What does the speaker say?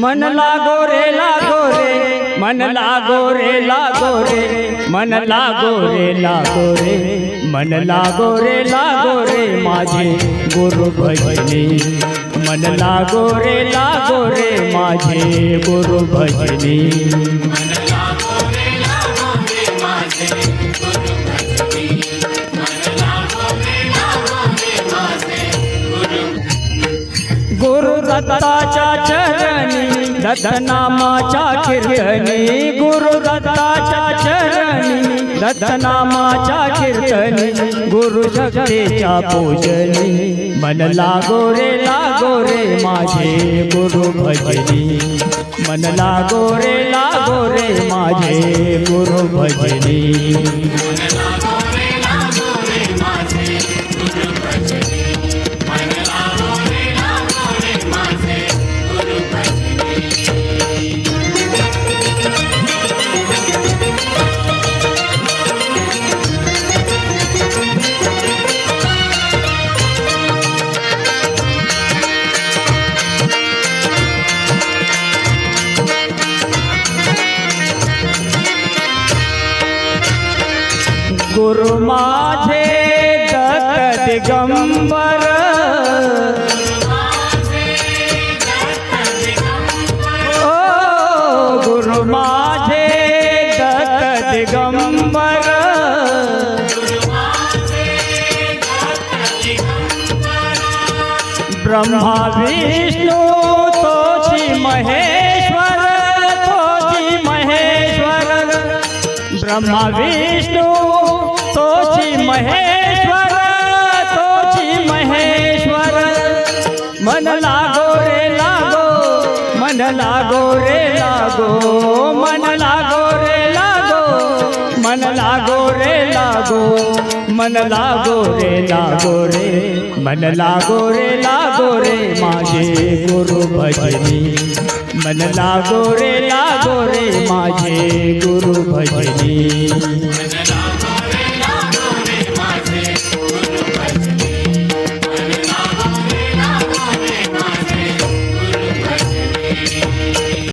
मन लागो रे लागो रे मन लागो रे लागो रे मन लागो रे लागो रे मन लागो रे लागो रे माझे गुरु भजनी मन लागो रे लागो रे माझे गुरु भजनी गुरु दत्ताच्या चरणी दत्तनामाच्या कीर्तनी गुरु दत्ताच्या चरणी. दत्तनामाच्या कीर्तनी गुरु शक्तीच्या पूजनी. मन लागो रे लागो रे माझे गुरु भजनी. मन लागो रे लागो रे माझे गुरु भजनी. गुरु माझे दत्त दिगंबर। ओ गुरु माझे दत्त दिगंबर। ब्रह्मा विष्णू, तोची महेश्वर तोची महेश्वर। ब्रह्मा विष्णू महेश्वर तोची महेश्वर. मन लागो रे लागो मन लागो रे लागो मन लागो रे लागो मन लागो रे लागो मन लागो रे लागो रे मन लागो रे लागो रे माझे गुरु भजनी मन लागो रे लागो